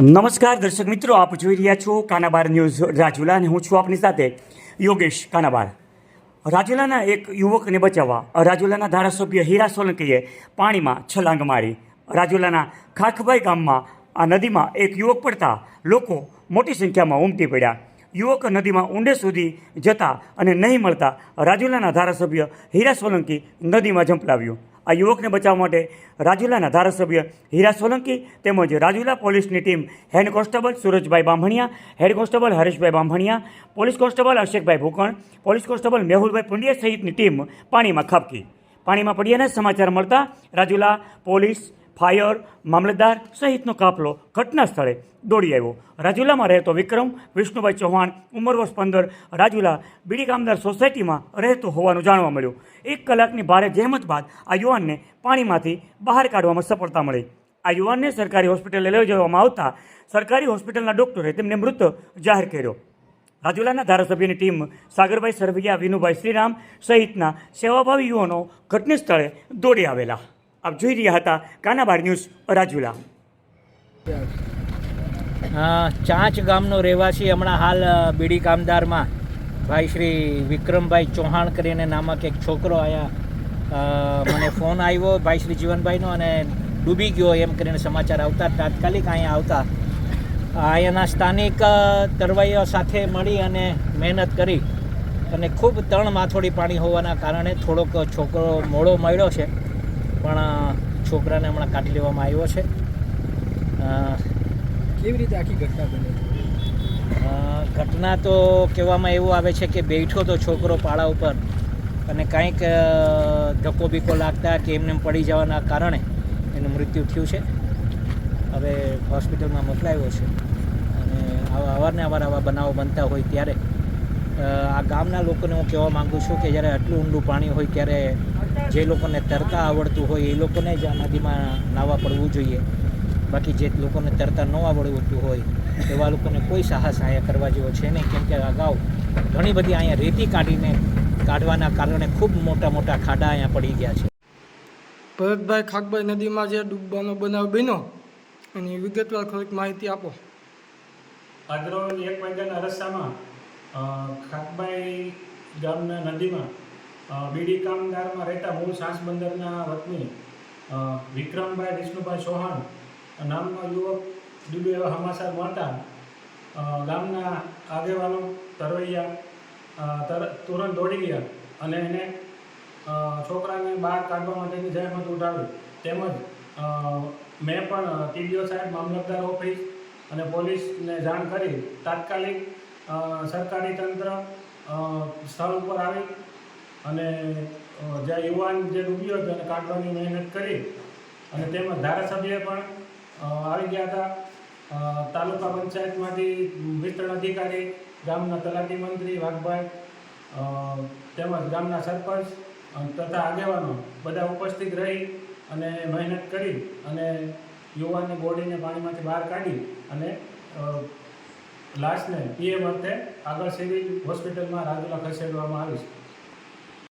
નમસ્કાર, દર્શક મિત્રો, આપ જોઈ રહ્યા છો કાનાબાર ન્યૂઝ રાજુલા અને હું છું આપની સાથે યોગેશ કાનાબાર. રાજુલાના એક યુવકને બચાવવા, રાજુલાના ધારાસભ્ય હીરા સોલંકીએ પાણીમાં છલાંગ મારી. રાજુલાના ખાખભાઈ ગામમાં, આ નદીમાં એક યુવક પડતા લોકો મોટી સંખ્યામાં ઉમટી પડ્યા. યુવક નદીમાં ઊંડે સુધી જતા અને નહીં મળતા રાજુલાના ધારાસભ્ય હીરા સોલંકી નદીમાં ઝંપલાવ્યું. આ યુવકને બચાવવા માટે રાજુલાના ધારાસભ્ય હીરા સોલંકી તેમજ રાજુલા પોલીસની team head constable Surajbhai Bamaniya head constable Hareshbhai Bamaniya police constable Ashokbhai Bhukan, police constable Mehulbhai Pundiya સહિતની ટીમ પાણીમાં ખાબકી. પાણીમાં પડ્યાના સમાચાર મળતા રાજુલા પોલીસ ફાયર, મામલતદાર સહિતનો કાફલો ઘટના સ્થળે દોડી આવ્યો. રાજુલામાં રહેતો વિક્રમ, વિષ્ણુભાઈ ચૌહાણ, ઉંમર વર્ષ પંદર, રાજુલા બીડી કામદાર સોસાયટીમાં રહેતો હોવાનું જાણવા મળ્યું. એક કલાકની ભારે જહેમત બાદ આ યુવાનને પાણીમાંથી બહાર કાઢવામાં સફળતા મળી. આ યુવાનને સરકારી હોસ્પિટલે લઈ જવામાં આવતા સરકારી હોસ્પિટલના ડૉક્ટરે તેમને મૃત જાહેર કર્યો. રાજુલાના ધારાસભ્યની ટીમ સાગરભાઈ સરવૈયા, વિનુભાઈ શ્રીરામ સહિતના સેવાભાવી યુવાનો ઘટના સ્થળે દોડી આવેલા. આપ જોઈ રહ્યા હતા કાનાબાર ન્યૂઝ રાજુલા. ચાંચ ગામનો રહેવાસી હમણાં હાલ બીડી કામદારમાં. ભાઈ શ્રી વિક્રમભાઈ ચૌહાણ કરીને નામક એક છોકરો અહીંયા મને ફોન આવ્યો ભાઈ શ્રી જીવનભાઈનો અને ડૂબી ગયો એમ કરીને સમાચાર આવતા તાત્કાલિક અહીંયા આવતા. અહીંયાના સ્થાનિક તરવાઈઓ સાથે મળી અને મહેનત કરી અને ખૂબ ત્રણ માથોડી પાણી હોવાના કારણે થોડોક છોકરો મોડો મળ્યો છે. પણ છોકરાને હમણાં કાઢી લેવામાં આવ્યો છે. કેવી રીતે આખી ઘટના બની? ઘટના તો કહેવામાં એવું આવે છે કે બેઠો તો છોકરો પાળા ઉપર અને કાંઈક ધક્કો બીકો લાગતા કે એમને પડી જવાના કારણે એનું મૃત્યુ થયું છે. હવે હોસ્પિટલમાં મોકલાયો છે. અને આવા અવારને અવાર આવા બનાવો બનતા હોય ત્યારે આ ગામના લોકોને હું કહેવા માગું છું કે જ્યારે આટલું ઊંડું પાણી હોય ત્યારે જે લોકોને તરતા આવડતું હોય એ લોકોને જ આ નદીમાં નાવા પડવું જોઈએ. બાકી જે લોકોને તરતા ન આવડતું હોય એવા લોકોને કોઈ સાહસ અહીંયા કરવા જેવો છે નહીં. કેમ કે અગાઉ ઘણી બધી અહીંયા રેતી કાઢીને કાઢવાના કારણે ખૂબ મોટા મોટા ખાડા અહીંયા પડી ગયા છે. ભરતભાઈ ખાકભાઈ નદીમાં જે ડૂબવાનો બનાવ બન્યો એની વિગતવાર થોડીક માહિતી આપો. આજરોજ એક મહિનાના અ, ખાકબાઈ ગામના નદીમાં બીડી કામદારમાં રહેતા મૂળ સાંસ બંદરના વતની વિક્રમભાઈ વિષ્ણુભાઈ ચૌહાણ નામનો યુવક ડૂબે એવા મળતા ગામના આગેવાનો તરવૈયા તર, તુરંત દોડી ગયા અને એને છોકરાને બહાર કાઢવા માટેની જહેમત ઉઠાવી. તેમજ મેં પણ ટીડીઓ સાહેબ મામલતદાર ઓફિસ અને પોલીસને જાણ કરી. તાત્કાલિક સરકારી તંત્ર સ્થળ ઉપર આવી અને જે યુવાન જે ડૂબ્યો હતો એને કાઢવાની મહેનત કરી અને તેમજ ધારાસભ્ય પણ આવી ગયા હતા. તાલુકા પંચાયતમાંથી વિસ્તરણ અધિકારી, ગામના તલાટી મંત્રી વાઘભાઈ તેમજ ગામના સરપંચ તથા આગેવાનો બધા ઉપસ્થિત રહી અને મહેનત કરી અને યુવાનની બોડીને પાણીમાંથી બહાર કાઢી અને લાશને પીએમ અર્થે આગળ સિવિલ હોસ્પિટલમાં રાજુલા ખસેડવામાં આવી છે.